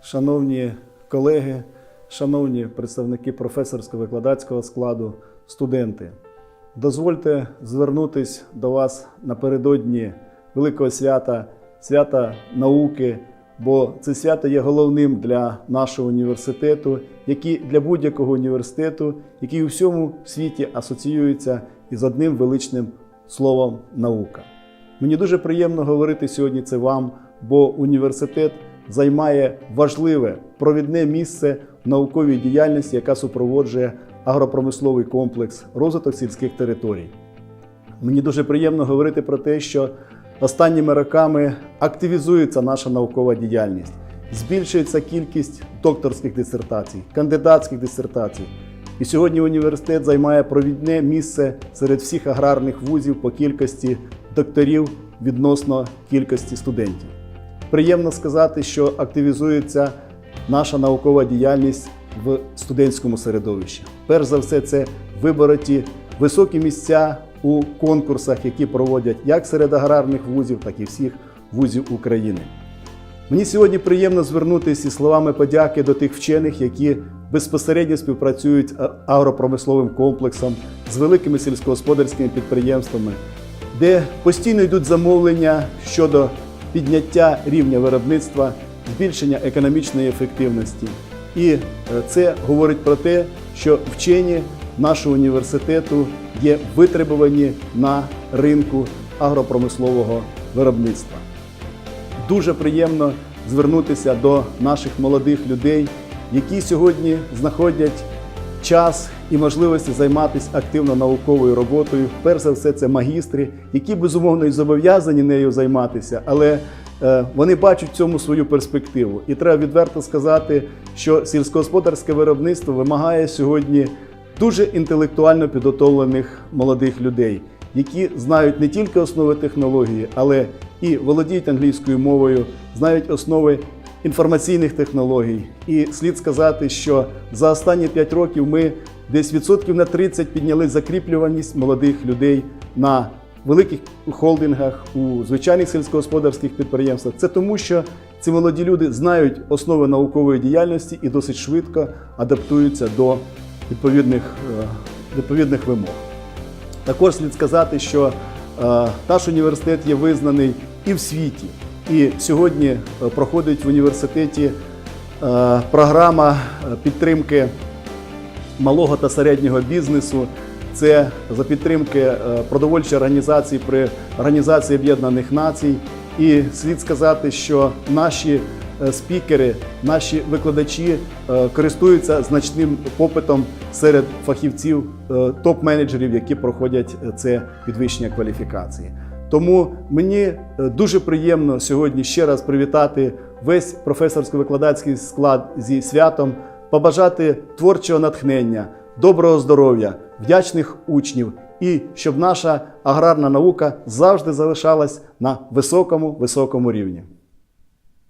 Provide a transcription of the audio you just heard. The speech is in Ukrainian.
шановні колеги, шановні представники професорсько-викладацького складу, студенти, дозвольте звернутися до вас напередодні великого свята, свята науки, бо це свято є головним для нашого університету, як і для будь-якого університету, який у всьому світі асоціюється із одним величним словом наука. Мені дуже приємно говорити сьогодні це вам, бо університет займає важливе провідне місце в науковій діяльності, яка супроводжує агропромисловий комплекс, розвиток сільських територій. Мені дуже приємно говорити про те, що останніми роками активізується наша наукова діяльність, збільшується кількість докторських дисертацій, кандидатських дисертацій. І сьогодні університет займає провідне місце серед всіх аграрних вузів по кількості докторів відносно кількості студентів. Приємно сказати, що активізується наша наукова діяльність в студентському середовищі. Перш за все, це вибороті високі місця у конкурсах, які проводять як серед аграрних вузів, так і всіх вузів України. Мені сьогодні приємно звернутися із словами подяки до тих вчених, які безпосередньо співпрацюють з агропромисловим комплексом, з великими сільськогосподарськими підприємствами, де постійно йдуть замовлення щодо підняття рівня виробництва, збільшення економічної ефективності. І е, це говорить про те, що вчені нашого університету є витребувані на ринку агропромислового виробництва. Дуже приємно звернутися до наших молодих людей, які сьогодні знаходять час і можливості займатися активно науковою роботою. Перш за все, це магістри, які безумовно і зобов'язані нею займатися, але е, вони бачать в цьому свою перспективу. І треба відверто сказати, що сільськогосподарське виробництво вимагає сьогодні дуже інтелектуально підготовлених молодих людей, які знають не тільки основи технології, але і володіють англійською мовою, знають основи інформаційних технологій. І слід сказати, що за останні 5 років ми десь відсотків на 30 підняли закріплюваність молодих людей на великих холдингах, у звичайних сільськогосподарських підприємствах. Це тому, що ці молоді люди знають основи наукової діяльності і досить швидко адаптуються до відповідних, е, відповідних вимог. Також слід сказати, що е, наш університет є визнаний і в світі. І сьогодні е, проходить в університеті е, програма е, підтримки малого та середнього бізнесу. Це за підтримки продовольчої організації при Організації Об'єднаних Націй. І слід сказати, що наші спікери, наші викладачі користуються значним попитом серед фахівців, топ-менеджерів, які проходять це підвищення кваліфікації. Тому мені е, дуже приємно сьогодні ще раз привітати весь професорсько-викладацький склад зі святом, побажати творчого натхнення, доброго здоров'я, вдячних учнів і щоб наша аграрна наука завжди залишалась на високому високому рівні.